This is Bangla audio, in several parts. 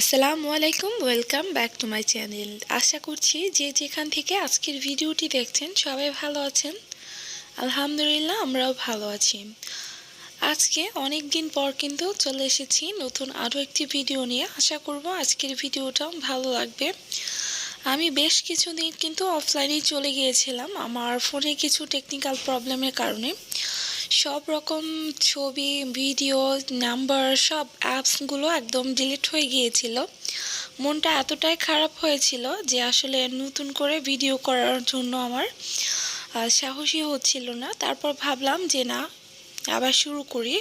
আসসালামু আলাইকুম welcome back to my channel আশা করছি যে যেখান থেকে আজকের ভিডিওটি দেখছেন সবাই ভালো আছেন। আলহামদুলিল্লাহ, আমরাও ভালো আছি। আজকে অনেক দিন পর কিন্তু চলে এসেছি নতুন আরও একটি ভিডিও নিয়ে। আশা করব আজকের ভিডিওটাও ভালো লাগবে। আমি বেশ কিছুদিন কিন্তু অফলাইনেই চলে গিয়েছিলাম। আমার ফোনে কিছু টেকনিক্যাল প্রবলেমের কারণে। সব রকম ছবি ভিডিও নাম্বার সব অ্যাপসগুলো একদম ডিলিট হয়ে গিয়েছিল। মনটা এতটাই খারাপ হয়েছিল যে আসলে নতুন করে ভিডিও করার জন্য আমার সাহসী হচ্ছিল না। তারপর ভাবলাম যে না, আবার শুরু করি।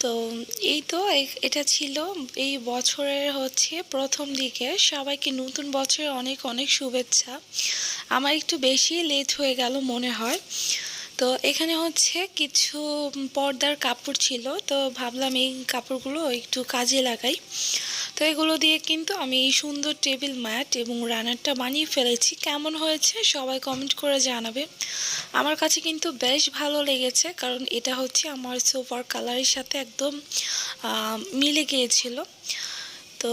তো এই তো এটা ছিল এই বছরের হচ্ছে প্রথম দিকে। সবাইকে নতুন বছরে অনেক অনেক শুভেচ্ছা। আমার একটু বেশি লেট হয়ে গেল মনে হয়। তো এখানে হচ্ছে কিছু পর্দার কাপড় ছিল। তো ভাবলাম এই কাপড়গুলো একটু কাজে লাগাই। তো এগুলো দিয়ে কিন্তু আমি এই সুন্দর টেবিল ম্যাট এবং রানারটা বানিয়ে ফেলেছি। কেমন হয়েছে সবাই কমেন্ট করে জানাবে। আমার কাছে কিন্তু বেশ ভালো লেগেছে, কারণ এটা হচ্ছে আমার সোফার কালারের সাথে একদম মিলে গিয়েছিল। তো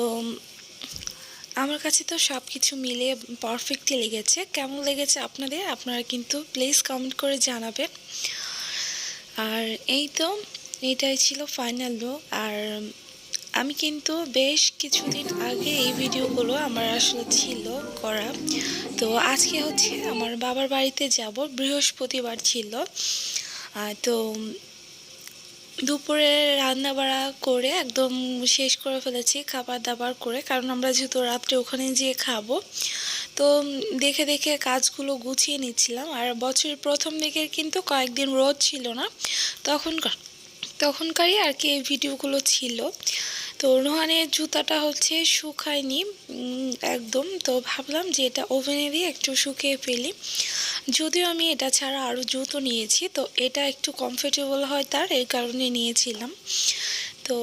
আমার কাছে তো সব কিছু মিলে পারফেক্টলি লেগেছে। কেমন লেগেছে আপনাদের? আপনারা কিন্তু প্লিজ কমেন্ট করে জানাবেন। আর এই তো এইটাই ছিল ফাইনাল লুক আর আমি কিন্তু বেশ কিছুদিন আগে এই ভিডিওগুলো আমার আসলে ছিল করা। তো আজকে হচ্ছে আমার বাবার বাড়িতে যাব, বৃহস্পতিবার ছিল। তো দুপুরে রান্না বাড়া করে একদম শেষ করে ফেলেছি খাবার দাবার করে। কারণ আমরা যেহেতু রাত্রে ওখানে যেয়ে খাব, তো দেখে দেখে কাজগুলো গুছিয়ে নিচ্ছিলাম। আর বছরের প্রথম দিকে কিন্তু কয়েকদিন রোদ ছিল না তখন তখনকারই আর কি এই ভিডিওগুলো ছিল। তো রোহানের জুতাটা হচ্ছে শুকায়নি একদম। তো ভাবলাম যে এটা ওভেনে দিয়ে একটু শুকিয়ে ফেলি। যদিও আমি এটা ছাড়া আরও জুতো নিয়েছি, তো এটা একটু কমফোর্টেবল হয় তার, এই কারণে নিয়েছিলাম। তো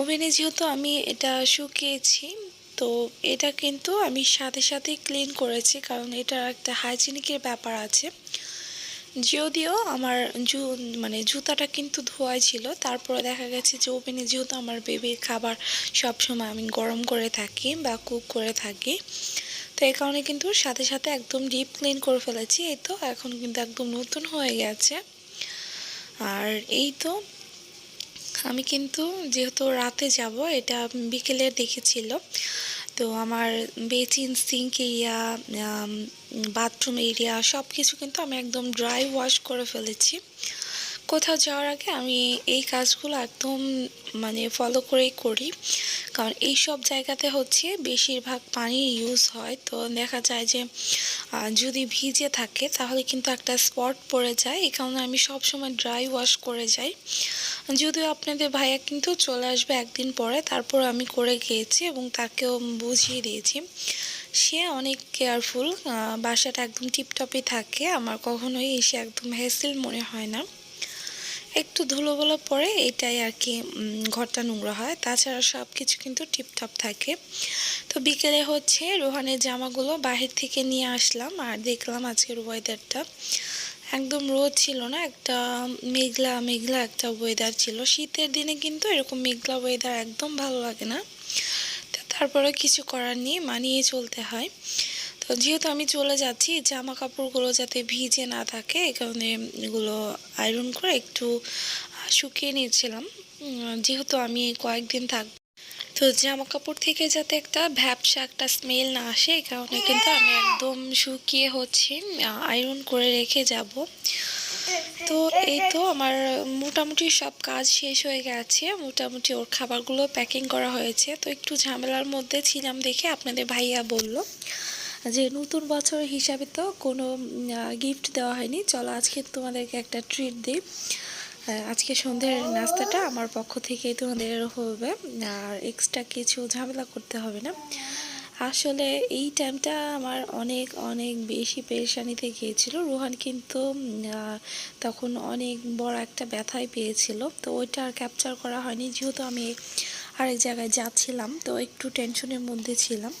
ওভেনে যেহেতু আমি এটা শুকিয়েছি, তো এটা কিন্তু আমি সাথে সাথে ক্লিন করেছি, কারণ এটা একটা হাইজিনিকের ব্যাপার আছে। যদিও আমার জু মানে জুতাটা কিন্তু ধোয়াই ছিল, তারপরে দেখা গেছে যে ওভেনে যেহেতু আমার বেবির খাবার সব সময় আমি গরম করে থাকি বা কুক করে থাকি, তো এই কারণে কিন্তু সাথে সাথে একদম ডিপ ক্লিন করে ফেলেছি, এই তো এখন কিন্তু একদম নতুন হয়ে গেছে। আর এই তো আমি কিন্তু যেহেতু রাতে যাব, এটা বিকেলে দেখেছিল, তো আমার basin, sink area bathroom area সব কিছু কিন্তু আমি একদম ড্রাই ওয়াশ করে ফেলেছি। কোথাও যাওয়ার আগে আমি এই কাজগুলো একদম মানে ফলো করেই করি। কারণ এই সব জায়গাতে হচ্ছে বেশিরভাগ পানি ইউজ হয়। তো দেখা যায় যে যদি ভিজে থাকে তাহলে কিন্তু একটা স্পট পড়ে যায়। এই কারণে আমি সব সময় ড্রাই ওয়াশ করে যাই। যদিও আপনাদের ভাইয়া কিন্তু চলে আসবে একদিন পরে, তারপর আমি করে গিয়েছি এবং তাকেও বুঝিয়ে দিয়েছি। সে অনেক কেয়ারফুল বাসাটা একদম টিপটপই থাকে। আমার কখনোই এসে একদম হ্যাসেল মনে হয় না। একটু ধুলোগুলো পরে এটাই আর কি ঘরটা নোংরা হয়। তাছাড়া সব কিছু কিন্তু টিপটপ থাকে। তো বিকেলে হচ্ছে রোহানের জামাগুলো বাহির থেকে নিয়ে আসলাম আর দেখলাম আজকের ওয়েদারটা একদম রোদ ছিল না, একটা মেঘলা মেঘলা একটা ওয়েদার ছিল। শীতের দিনে কিন্তু এরকম মেঘলা ওয়েদার একদম ভালো লাগে না। তারপরে কিছু করার নেই, মানিয়ে চলতে হয়। তো যেহেতু আমি চলে যাচ্ছি জামা কাপড়গুলো যাতে ভিজে না থাকে, এই কারণে এগুলো আয়রন করে একটু শুকিয়ে নিয়েছিলাম। যেহেতু আমি কয়েকদিন থাক, তো জামা কাপড় থেকে যাতে একটা ভ্যাপসা একটা স্মেল না আসে, এই কারণে কিন্তু আমি একদম শুকিয়ে হচ্ছে আয়রন করে রেখে যাব। তো এই তো আমার মোটামুটি সব কাজ শেষ হয়ে গেছে। মোটামুটি ওর খাবারগুলো প্যাকিং করা হয়েছে। তো একটু ঝামেলার মধ্যে ছিলাম দেখে আপনাদের ভাইয়া বলল যে, নতুন বছর হিসাবে তো কোনো গিফট দেওয়া হয়নি। চলো আজকে তোমাদেরকে একটা ট্রিট দিই। আজকে সন্ধ্যের নাস্তাটা আমার পক্ষ থেকেই তোমাদের হবে। আর এক্সট্রা কিছু ঝামেলা করতে হবে না। আসলে এই টাইমটা আমার অনেক অনেক বেশি পেরেশানিতে গিয়েছিল। রোহান কিন্তু তখন অনেক বড় একটা ব্যথায় পেয়েছিল। তো ওইটা আর ক্যাপচার করা হয়নি। যেহেতু আমি আরেক জায়গায় যাচ্ছিলাম, তো একটু টেনশনের মধ্যে ছিলাম।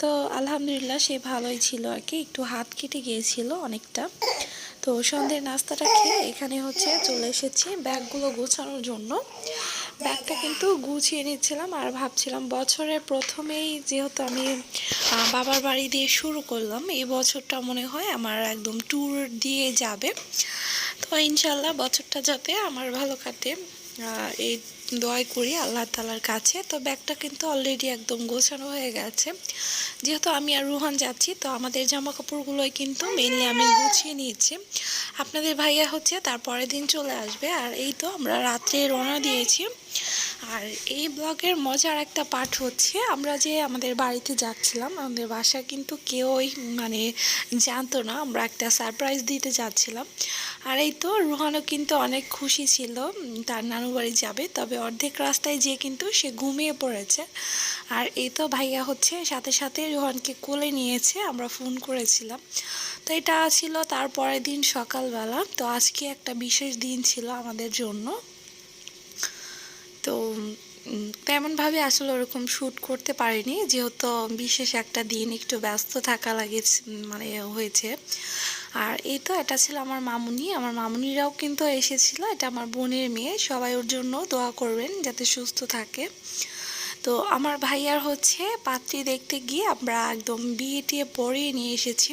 তো আলহামদুলিল্লাহ সে ভালোই ছিল আর কি। একটু হাত কেটে গিয়েছিল অনেকটা। তো সন্ধ্যের নাস্তাটা খেয়ে এখানে হচ্ছে চলে এসেছি ব্যাগগুলো গোছানোর জন্য। ব্যাগটা কিন্তু গুছিয়ে নিচ্ছিলাম আর ভাবছিলাম বছরের প্রথমেই যেহেতু আমি বাবার বাড়ি দিয়ে শুরু করলাম, এই বছরটা মনে হয় আমার একদম ট্যুর দিয়ে যাবে। তো ইনশাল্লাহ বছরটা যাতে আমার ভালো কাটে এই দোয়াই করি আল্লাহ তালার কাছে। তো ব্যাগটা কিন্তু অলরেডি একদম গোছানো হয়ে গেছে। যেহেতু আমি আর রুহান যাচ্ছি, তো আমাদের জামা কাপড়গুলোই কিন্তু মেনলি আমি গুছিয়ে নিয়েছি। আপনাদের ভাইয়া হচ্ছে তার পরের দিন চলে আসবে। আর এই তো আমরা রাত্রে রওনা দিয়েছি। আর এই ব্লগের মজার একটা পার্ট হচ্ছে, আমরা যে আমাদের বাড়িতে যাচ্ছিলাম, আমাদের বাসা কিন্তু কেউই মানে জানতো না, আমরা একটা সারপ্রাইজ দিতে যাচ্ছিলাম। আর এই তো রুহানও কিন্তু অনেক খুশি ছিল, তার নানু বাড়ি যাবে, তবে অর্ধেক রাস্তায় যেয়ে কিন্তু সে ঘুমিয়ে পড়েছে। আর এই তো ভাইয়া হচ্ছে, সাথে সাথে রুহানকে কোলে নিয়েছে, আমরা ফোন করেছিলাম। তো এটা ছিল তার পরের দিন সকালবেলা, তো আজকে একটা বিশেষ দিন ছিল আমাদের জন্য। তেমনভাবে আসলে ওরকম শ্যুট করতে পারিনি। যেহেতু বিশেষ একটা দিন একটু ব্যস্ত থাকা লাগে মানে হয়েছে। আর এই তো এটা ছিল আমার মামুনি। আমার মামুনিরাও কিন্তু এসেছিল। এটা আমার বোনের মেয়ে। সবাই ওর জন্য দোয়া করবেন যাতে সুস্থ থাকে। তো আমার ভাইয়ার হচ্ছে পাত্রী দেখতে গিয়ে আমরা একদম বিয়ে টিয়ে পরিয়ে নিয়ে এসেছি।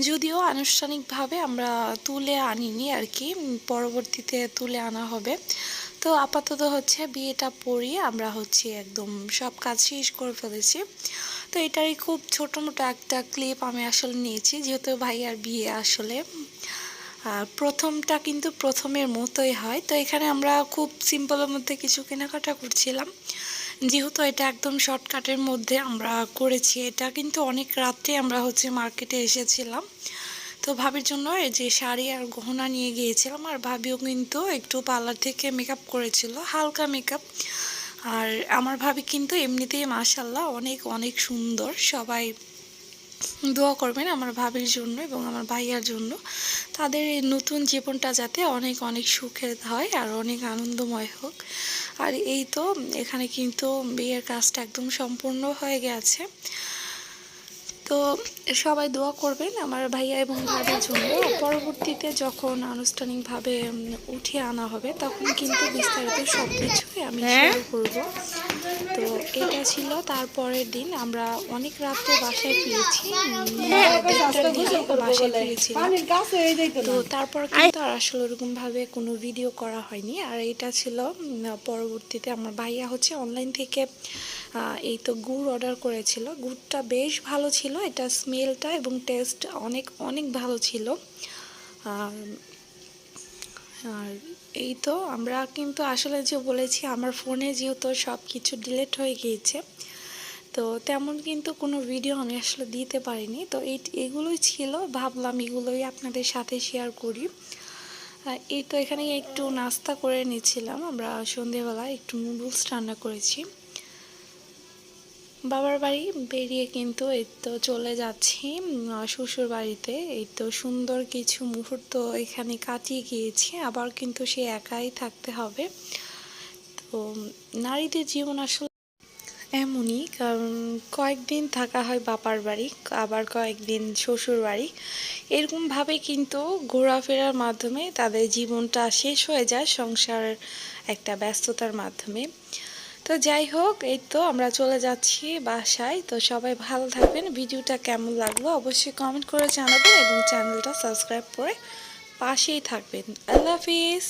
যদিও আনুষ্ঠানিকভাবে আমরা তুলে আনিনি আর কি। পরবর্তীতে তুলে আনা হবে। তো আপাতত হচ্ছে বিয়েটা পরিয়ে আমরা হচ্ছে একদম সব কাজ শেষ করে ফেলেছি। তো এটারই খুব ছোটো মোটো একটা ক্লিপ আমি আসলে নিয়েছি, যেহেতু ভাইয়ার বিয়ে আসলে প্রথমটা কিন্তু প্রথমের মতোই হয়। তো এখানে আমরা খুব সিম্পলের মধ্যে কিছু কেনাকাটা করছিলাম। যেহেতু এটা একদম শর্টকাটের মধ্যে আমরা করেছি, এটা কিন্তু অনেক রাত্রে আমরা হচ্ছে মার্কেটে এসেছিলাম। তো ভাবির জন্য এই যে শাড়ি আর গহনা নিয়ে গিয়েছিলাম, আর ভাবিও কিন্তু একটু পার্লার থেকে মেকআপ করেছিল, হালকা মেকআপ আর আমার ভাবি কিন্তু এমনিতেই মাশাল্লাহ অনেক অনেক সুন্দর, সবাই দোয়া করবেন আমার ভাবির জন্য এবং আমার ভাইয়ার জন্য। তাদের এই নতুন জীবনটা যাতে অনেক অনেক সুখের হয় আর অনেক আনন্দময় হোক। আর এই তো এখানে কিন্তু বিয়ের কাজটা একদম সম্পূর্ণ হয়ে গেছে। তো সবাই দোয়া করবেন আমার ভাইয়া এবং ভাবির জন্য। পরবর্তীতে যখন আনুষ্ঠানিকভাবে উঠিয়ে আনা হবে তখন কিন্তু বিস্তারিত সব কিছুই আমি শেয়ার করব। তো এটা ছিল তারপরের দিন আমরা অনেক রাত্রে বাসায় ফিরেছি। বাসায় ফিরেছিলাম। তো তারপর কিন্তু আর আসলে ওরকমভাবে কোনো ভিডিও করা হয়নি। আর এটা ছিল পরবর্তীতে আমার ভাইয়া হচ্ছে অনলাইন থেকে এই তো গুড় অর্ডার করেছিল। গুড়টা বেশ ভালো ছিল। এটা স্মেলটা এবং টেস্ট অনেক অনেক ভালো ছিল। আর এই তো আমরা কিন্তু আসলে যে বলেছি, আমার ফোনে যেহেতু সব কিছু ডিলিট হয়ে গিয়েছে, তো তেমন কিন্তু কোনো ভিডিও আমি আসলে দিতে পারিনি। তো এই, এগুলোই ছিল। ভাবলাম এগুলোই আপনাদের সাথে শেয়ার করি। এই তো এখানে একটু নাস্তা করে নিয়েছিলাম। আমরা সন্ধেবেলা একটু নুডলস রান্না করেছি। বাবার বাড়ি বেরিয়ে কিন্তু এই তো চলে যাচ্ছি শ্বশুর বাড়িতে। এই তো সুন্দর কিছু মুহূর্ত এখানে কাটিয়ে গিয়েছি, আবার কিন্তু সে একাই থাকতে হবে। তো নারীদের জীবন আসলে এমনই, কারণ কয়েকদিন থাকা হয় বাবার বাড়ি, আবার কয়েকদিন শ্বশুর বাড়ি। এরকমভাবে কিন্তু ঘোরাফেরার মাধ্যমে তাদের জীবনটা শেষ হয়ে যায় সংসার একটা ব্যস্ততার মাধ্যমে। তো যাই হোক, এই তো আমরা চলে যাচ্ছি বাসায়। তো সবাই ভালো থাকবেন। ভিডিওটা কেমন লাগল অবশ্যই কমেন্ট করে জানাবেন এবং চ্যানেলটা সাবস্ক্রাইব করে পাশেই থাকবেন। আল্লাহ হাফিজ।